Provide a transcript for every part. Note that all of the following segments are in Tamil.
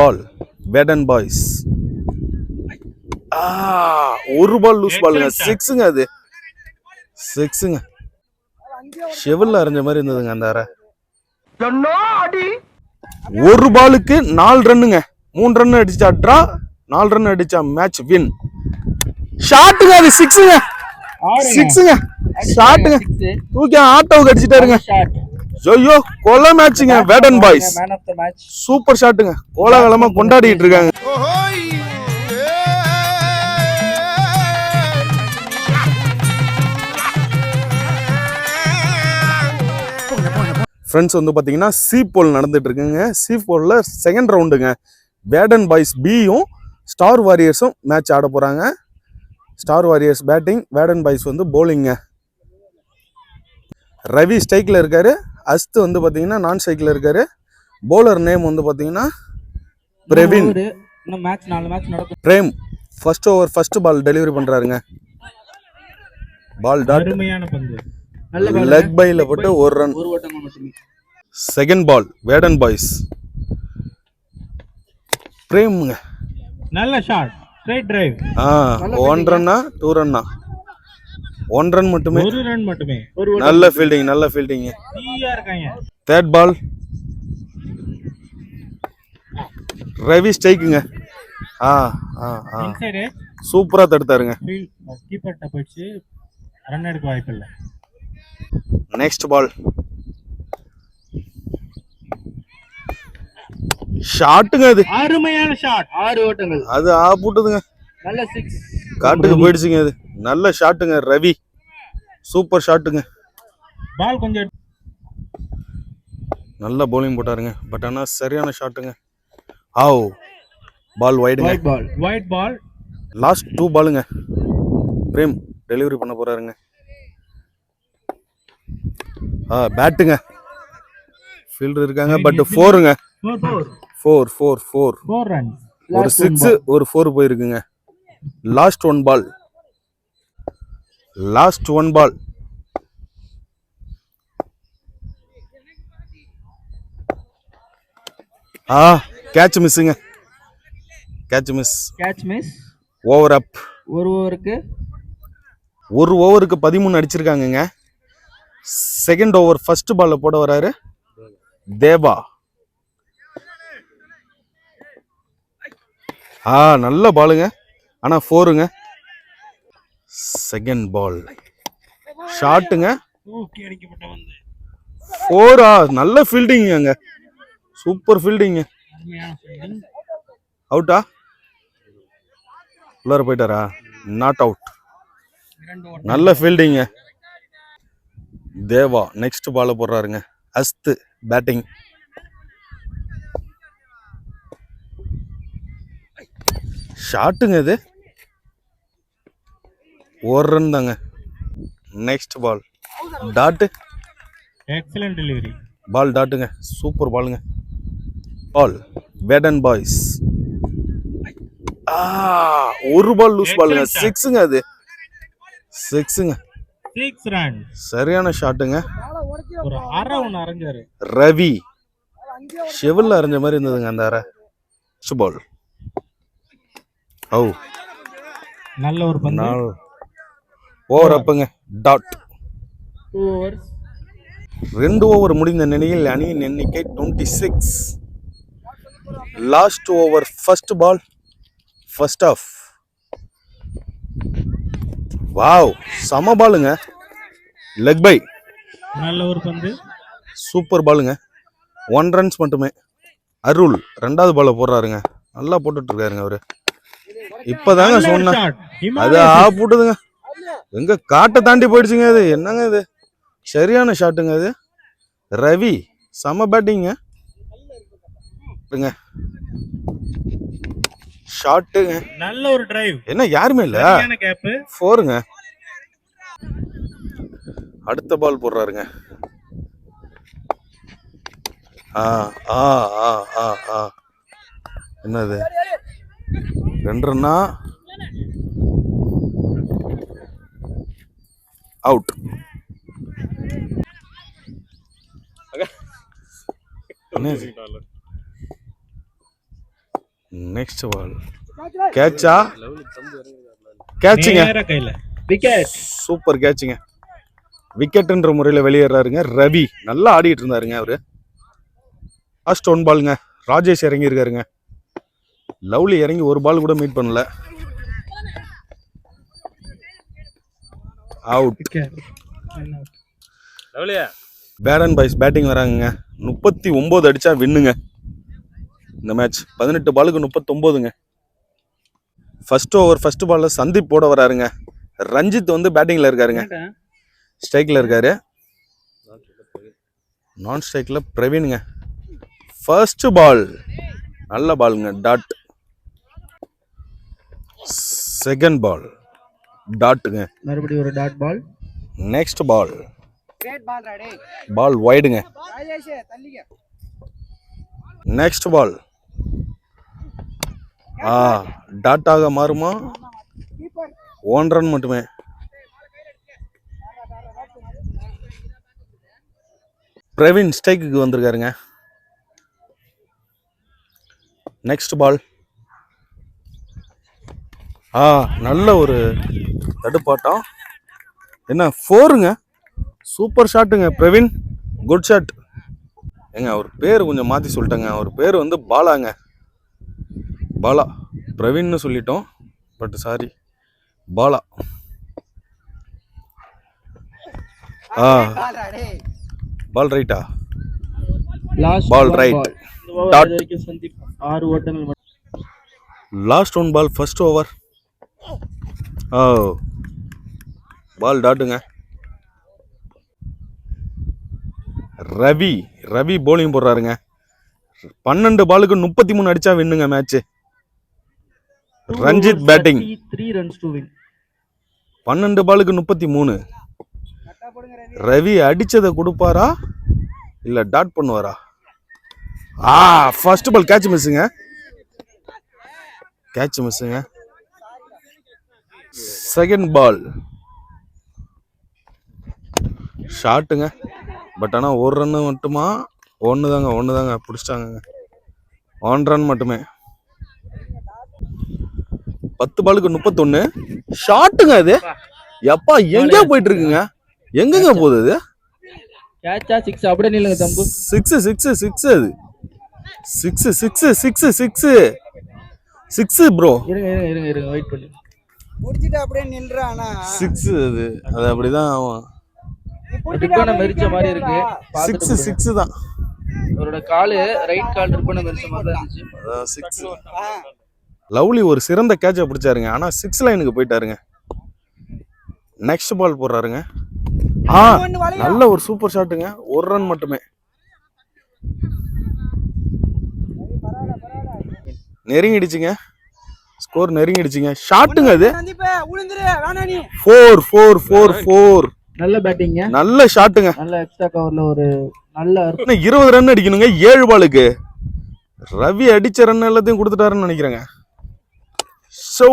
பால் பேடன் பாய்ஸ் ஒரு பால் லூஸ் பாலுங்க. சிக்ஸுங்க அது. சிக்ஸுங்க ஷெவல்ல அரைஞ்ச மாதிரி இருந்ததுங்க அந்த அரை ஒரு பாலுக்கு நாலு ரன்னுங்க. மூணு ரன் அடிச்சா ட்ரா நாலு ரன் அடிச்சா மேட்ச் வின் ஷாட்டுங்க அது சிக்ஸுங்க சிக்ஸுங்க ஷாட்டுங்க தூக்கி ஆட்டோவுக்கு அடிச்சிட்டாருங்க. ஷாட் ஐயோ கொலை மேட்சுங்க வேடன் பாய்ஸ் சூப்பர் ஷாட்டுங்க கோலாகலமா கொண்டாடிட்டு இருக்காங்க. ஃப்ரெண்ட்ஸ் வந்து பார்த்தீங்கன்னா சி போல் நடந்துட்டு இருக்குங்க. சி போலில் செகண்ட் ரவுண்டுங்க வேடன் பாய்ஸ் பியும் ஸ்டார் வாரியர்ஸும் மேட்ச் ஆட போகிறாங்க star warriors batting Vedan boys வந்து bowlingங்க ரவி ஸ்ட்ரைக்கில் இருக்காரு. அஸ்த் வந்து பார்த்தீங்கன்னா நான் ஸ்ட்ரைக்கில் இருக்காரு. Bowler நேம் வந்து பார்த்தீங்கன்னா பிரவீன் இன்னும் மேட்ச் நாலு மேட்ச் நடக்கும். Prem first over first ball delivery பண்ணுறாருங்க ball dot. Leg பைல போட்டு ஒரு run second ball Vedan boys பிரேமுங்க நல்ல ஷாட் ஸ்ட்ரைட் டிரைவ் ஆ ஒன் ரன்னா டூ ரன்னா ஒன் ரன் மட்டுமே. ஒரு ரன் மட்டுமே. நல்ல ஃபீல்டிங் நல்ல ஃபீல்டிங் தேர்ட் பால் ரவி ஸ்ட்ரைக்குங்க ஆ ஆ ஆ. சூப்பரா தடுத்தாருங்க. கீப்பர்ட்ட போயிடுச்சு. ரன் எடுக்க வாய்ப்பு இல்லை. நெக்ஸ்ட் பால் ஷாட்டுங்க அது. அருமையான ஷாட் ஆறு ஓட்டங்கள். அது ஆ போட்டுதுங்க. நல்ல சிக்ஸ் காட்டுக்கு போயிடுச்சுங்க அது நல்ல ஷாட்டுங்க ரவி. சூப்பர் ஷாட்டுங்க பால் கொஞ்சம் நல்ல bowling போட்டாருங்க. பட் ஆனா சரியான ஷாட்டுங்க ஆவ் ball வைடுங்க wide ball wide ball last two பாலுங்க பிரேம் டெலிவரி பண்ண போறாருங்க. ஆ பேட்டுங்க ஃபீல்டர் இருக்காங்க பட் ஃபோருங்க ஃபோர் ஃபோர் ஃபோர் ஃபோர் ஒரு சிக்ஸ் ஒரு four போயிருக்குங்க. Last one ball last one ball ஆ catch மிஸ்ஸுங்க catch miss catch miss over up ஒரு ஓவருக்கு ஒரு ஓவருக்கு பதிமூணு அடிச்சிருக்காங்கங்க. செகண்ட் ஓவர் ஃபர்ஸ்ட் பால்ல போட வராரு தேவா. ஆ நல்ல பாலுங்க ஆனால் ஃபோருங்க செகண்ட் பால் ஷாட்டுங்க ஃபோரா நல்ல ஃபீல்டிங்க அங்க. சூப்பர் ஃபீல்டிங்க அவுட்டா உள்ளார போயிட்டாரா? நாட் அவுட் நல்ல ஃபீல்டிங்க தேவா நெக்ஸ்ட் பால போடுறாருங்க. அஸ்து பேட்டிங் ஷாட்டுங்க இது. ஒரு ரன் தாங்க next ball dot excellent delivery ball டாட்டுங்க super பாலுங்க பால் வேடன் பாய்ஸ் ஆ ஒரு பால் லூஸ் பாலுங்க. சிக்ஸுங்க அது. சிக்ஸுங்க சிக்ஸ் ரன் சரியான ஷாட்டுங்க ஒரு அரை ஒன்று அரைஞ்சாரு. ரவி. ஷெவல்ல அரைஞ்ச மாதிரி இருந்ததுங்க அந்த அரை. பால் ஓ நல்ல ஒரு பந்து. ஓவர் அப்புங்க டாட் ரெண்டு ஓவர் முடிந்த நிலையில் அணியின் எண்ணிக்கை twenty six last over first ball first off wow சம பாலுங்க லெக் பை நல்ல ஒரு பந்து. சூப்பர் பாலுங்க ஒன் ரன்ஸ் மட்டுமே. அருள் ரெண்டாவது பால போடுறாருங்க. நல்லா போட்டுட்டு இருக்காருங்க அவரு. இப்பதாங்க சொன்னேன். அது ஆ போட்டுதுங்க. எங்க காட்டை தாண்டி போயிடுச்சுங்க இது. என்னங்க இது? சரியான ஷாட்டுங்க இது. ரவி செம பேட்டிங்க. ஷாட்டுங்க. நல்ல ஒரு டிரைவ் என்ன யாருமே இல்ல? ஃபோருங்க அடுத்த பால் போடுறாருங்க. ஆ ஆ ஆ ஆ ஆ. என்னது? ரெண்டு ரன்னா அவுட் நெக்ஸ்ட் பால் கேட்சா கேட்சுங்க சூப்பர் கேட்சுங்க விக்கெட்ன்ற முறையில் வெளியேறாருங்க ரவி. நல்லா ஆடிட்டு இருந்தாருங்க அவரு. லாஸ்ட் ஒன் பாலுங்க ராஜேஷ் இறங்கி இருக்காருங்க லவ்லி இறங்கி ஒரு பால் கூட மீட் பண்ணல. அவுட் பேரன் பாய்ஸ் பேட்டிங் வராங்கங்க. முப்பத்தி ஒன்பது அடிச்சா வின்னுங்க. இந்த மேட்ச் பதினெட்டு பாலுக்கு முப்பத்தொம்போதுங்க ஃபர்ஸ்ட் ஓவர் ஃபர்ஸ்ட் பால்ல சந்தீப் போட வராருங்க. ரஞ்சித் வந்து பேட்டிங்ல இருக்காருங்க. ஸ்ட்ரைக்ல இருக்காரு. நான் ஸ்ட்ரைக்ல பிரவீனுங்க. ஃபர்ஸ்ட் பால் நல்ல பாலுங்க டாட் செகண்ட் பால் டாட்டுங்க. மறுபடியும் ஒரு dot ball. Next ball ball வைடுங்க next ball ஆ டாட்டாக மாறுமா? ஒன் ரன் மட்டுமே. பிரவீன் ஸ்ட்ரைக்குக்கு வந்திருக்காருங்க. நெக்ஸ்ட் பால் ஆ நல்ல ஒரு தடுப்பாட்டம். என்ன ஃபோருங்க சூப்பர் ஷாட்டுங்க பிரவீன் குட் ஷாட் ஏங்க அவர் பேர் கொஞ்சம் மாற்றி சொல்லிட்டேங்க. அவர் பேர் வந்து பாலாங்க. பாலா. பிரவீன்னு சொல்லிட்டோம். But sorry Bala. Ah. Ball ரைட்டா. Dot. வரைக்கும் சந்தீப் ஆறு ஓட்டங்கள். Last one ball first over ஓ பால் டாட்டுங்க. ரவி ரவி bowling போடுறாருங்க. பன்னெண்டு பாலுக்கு முப்பத்தி மூணு அடிச்சா வின்னுங்க match Ranjith overs, batting. 33 runs to win. பன்னெண்டு பாலுக்கு முப்பத்தி மூணு. ரவி அடிச்சதை கொடுப்பாரா? இல்ல டாட் பண்ணுவாரா? ஆ ஃபர்ஸ்ட் பால் கேட்ச் மிஸ்ஸுங்க கேட்ச் மிஸ்ஸுங்க செகண்ட் பால் ஷாட்டுங்க. பட் ஆனால் ஒரு ரன்னு மட்டுமா? ஒன்று தாங்க ஒன்று தாங்க பிடிச்சிட்டாங்க ஒன் ரன் மட்டுமே. பத்து பாலுக்கு முப்பத்தொன்னு. ஷாட்டுங்க அது. எப்பா எங்க போயிட்டு இருக்குங்க எங்கங்க போகுது அது? Six ஆ? அப்படியே நில்லுங்க தம்பு. சிக்ஸ் சிக்ஸ் சிக்ஸ் அது. Six six six six six bro இருங்க இருங்க இருங்க இருங்க. வெயிட் பண்ணு. முடிச்சிட்டு அப்படியே நில்றானா சிக்ஸ் அது. அது அப்படிதான் ஆகும். ரிப்பனை மெரிச்ச மாதிரி இருக்கு. சிக்ஸ். சிக்ஸ் தான். அவரோட காலு ரைட் கால் ரிப்பனை மெரிச்ச மாதிரி தான் இருந்துச்சு. சிக்ஸ் லவ்லி ஒரு சிறந்த கேட்சை பிடிச்சாருங்க. ஆனா சிக்ஸ் லைனுக்கு போயிட்டாருங்க. நெக்ஸ்ட் பால் போடுறாருங்க. ஆ நல்ல ஒரு சூப்பர் ஷாட்டுங்க ஒரு ரன் மட்டுமே. நெருங்கிடுச்சுங்க. ஸ்கோர் நெருங்கிடுச்சுங்க. ஷாட்டுங்க அது. ஃபோர் ஃபோர் ஃபோர் ஃபோர் நல்ல பேட்டிங்க நல்ல ஷாட்டுங்க நல்ல எக்ஸ்ட்ரா கவர்ல ஒரு நல்ல இருபது ரன் அடிக்கணுங்க ஏழு பாலுக்கு ரவி அடிச்ச ரன் எல்லாத்தையும் கொடுத்துட்டாருன்னு நினைக்கிறேங்க. ஸோ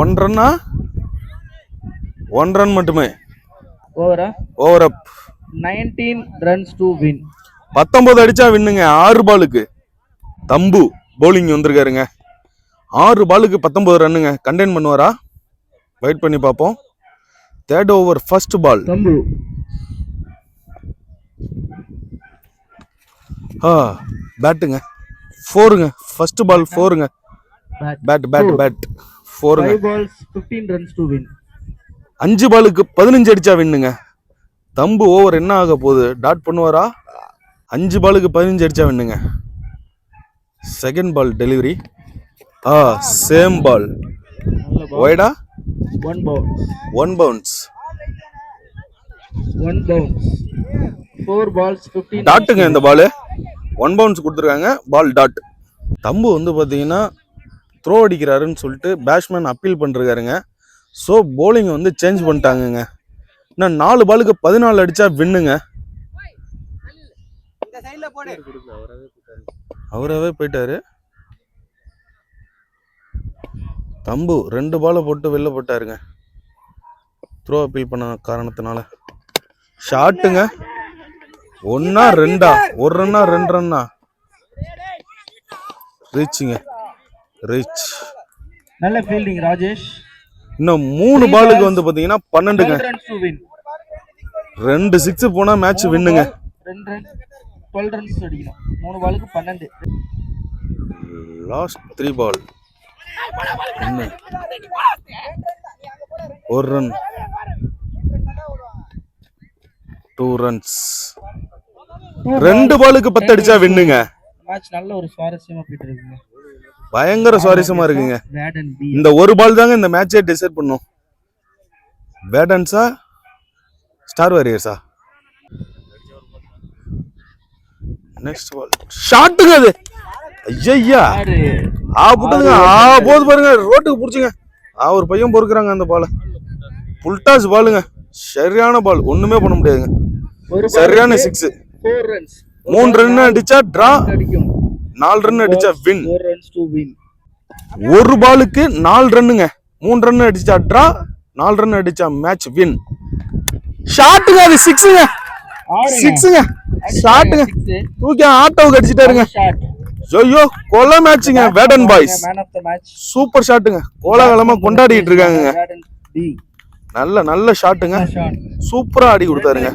ஒன் ரன்னா ஒன் ரன் மட்டுமே. ஓவரா over up nineteen runs to win பத்தொன்பது அடிச்சா வின்னுங்க ஆறு பாலுக்கு தம்பு பவுலிங் வந்திருக்காருங்க. ஆறு பாலுக்கு பத்தொன்பது ரன்னுங்க கண்டெயின் பண்ணுவாரா? வெயிட் பண்ணி பார்ப்போம். தேர்ட் ஓவர் ஃபர்ஸ்ட் பால் ஆ பேட்டுங்க ஃபோருங்க ஃபர்ஸ்ட் பால் ஃபோருங்க பேட் பேட் பேட் ஃபோருங்க அஞ்சு பாலுக்கு பதினஞ்சு அடிச்சா வின்னுங்க. தம்பு ஓவர் என்ன ஆக போகுது? டாட் பண்ணுவாரா? அஞ்சு பாலுக்கு பதினஞ்சு அடிச்சா வின்னுங்க. செகண்ட் பால் டெலிவரி ஆ same ball ஒய்டா one bounce one bounce one bounce four balls fifteen டாட்டுங்க இந்த பால் ஒன் பவுன்ஸ் கொடுத்துருக்காங்க. பால் டாட் தம்பு வந்து பார்த்தீங்கன்னா த்ரோ அடிக்கிறாருன்னு சொல்லிட்டு பேட்ஸ்மேன் அப்பீல் பண்ணிருக்காருங்க ஸோ bowling வந்து சேஞ்ச் பண்ணிட்டாங்கங்க. இன்னும் நாலு பாலுக்கு பதினாலு அடிச்சா வின்னுங்க. இந்த சைடுல போடு. அவராகவே போயிட்டாரு. தம்பு ரெண்டு பாலை போட்டு வெளில போட்டாருங்க. த்ரோ அப்பீல் பண்ண காரணத்தினால. ஷாட்டுங்க ஒன்னா ரெண்டா? ஒரு ரன்னா ரெண்டு ரன்னா ரீச்சுங்க ரீச் நல்ல ஃபீல்டிங் ராஜேஷ். இன்னும் மூணு பாலுக்கு வந்து பாத்தீங்கன்னா பன்னெண்டுங்க. ரெண்டு சிக்ஸ் போனா மேட்ச் வின்னுங்க ரெண்டு ரன் டுவெல் ரன்ஸ் அடிக்கணும். மூணு பாலுக்கு பன்னெண்டு. லாஸ்ட் த்ரீ பால் ஒரு ரன் டூ ரன்ஸ் ரெண்டு பாலுக்கு பத்து அடிச்சா வின்னுங்க. நல்ல ஒரு சுவாரஸ்யமா போயிட்டு இருக்குங்க. பயங்கர சுவாரஸ்யமா இருக்குங்க. இந்த ஒரு பால் தாங்க இந்த மேட்சே டிசைட் பண்ணும். பேட்டன்ஸா ஸ்டார் வாரியர்ஸா நெக்ஸ்ட் பால் ஷாட்டுங்க அது. ஐயா ஆ புட்டுங்க ஆ போது பாருங்க. ரோட்டுக்கு புடிச்சுங்க. ஆ ஒரு பையன் பொறுக்குறாங்க அந்த பாலை. புல்டாஸ் பாலுங்க. சரியான பால். ஒண்ணுமே பண்ண முடியாதுங்க. சரியான சிக்ஸ் மூணு ரன் அடிச்சா டிரா நாலு ரன் அடிச்சா வின் ஒரு பாலுக்கு நாலு ரன்னுங்க மூணு ரன் அடிச்சா டிரா நாலு ரன் அடிச்சா மேட்ச் வின் ஷாட்டுங்க அது சிக்ஸுங்க சிக்ஸுங்க ஷாட்டுங்க தூக்கி ஆட்டோவுக்கு அடிச்சிட்டாருங்க ஐயோ கொலை மேட்சுங்க வேடன் பாய்ஸ் சூப்பர் ஷாட்டுங்க கோலாகலமா கொண்டாடிட்டு இருக்காங்க. நல்ல நல்ல ஷாட்டுங்க ஷாட் சூப்பரா ஆடி கொடுத்தாருங்க.